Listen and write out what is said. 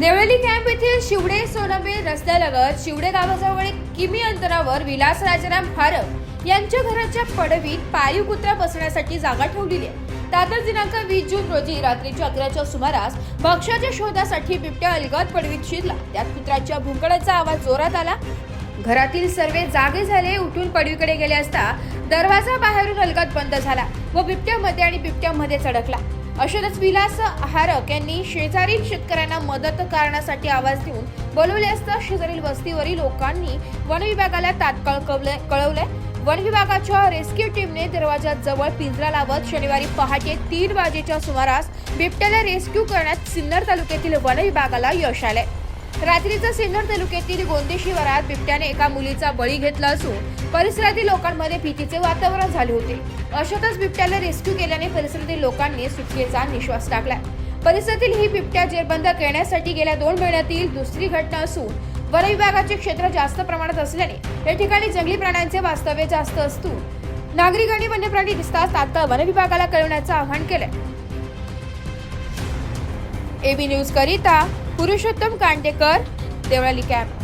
देवळली camp येथील शिवडे सोनबे रस्त्यालगत शिवडे गावाजवळ एक किमी अंतरावर विलास राजाराम फारक यांच्या घराच्या पडवीत पाळीव कुत्रा बसण्यासाठी जागा ठेवलेली आहे. दादर दिनांक वीस जून रोजी रात्रीच्या अकराच्या सुमारास भक्ष्याच्या शोधासाठी बिबट्या अलगद पडवीत शिरला. त्यात कुत्र्याच्या भुंकण्याचा आवाज जोरात आला. घरातील सर्वे जागे झाले उठून पडवीकडे गेले असता दरवाजा बाहेरून अलगद बंद झाला व बिबट्यामध्ये आणि बिबट्यामध्ये चढकला. अशातच विलास हारक यांनी शेजारील शेतकऱ्यांना मदत करण्यासाठी आवाज देऊन बोलवले असता शेजारील वस्तीवरील लोकांनी वन विभागाला तात्काळ कळवले कळवले. वन विभागाच्या रेस्क्यू टीमने दरवाजा जवळ पिंजरा लावत शनिवारी पहाटे तीन वाजेच्या सुमारास बिबट्याला रेस्क्यू करण्यात सिन्नर तालुक्यातील वन विभागाला यश आले. रात्रीचा सिन्नर तालुक्यातील गोंदी शिवारात बिबट्याने एका मुलीचा बळी घेतला असून परिसरातील लोकांमध्ये भीतीचे वातावरण झाले होते. अशातच बिबट्याला रेस्क्यू केल्याने परिसरातील लोकांनी सुटकेचा निश्वास टाकलाय. परिसरातील ही बिबट्या जेरबंद करण्यासाठी गेल्या दोन महिन्यातील दुसरी घटना असून वन विभागाचे क्षेत्र जास्त प्रमाणात असल्याने या ठिकाणी जंगली प्राण्यांचे वास्तव्य जास्त असून नागरिकांनी वन्यप्राणी दिसताच तात्काळ वन विभागाला कळवण्याचं आवाहन केलंय. एबी न्यूज करिता पुरुषोत्तम कांडेकर देवळाली कॅम्प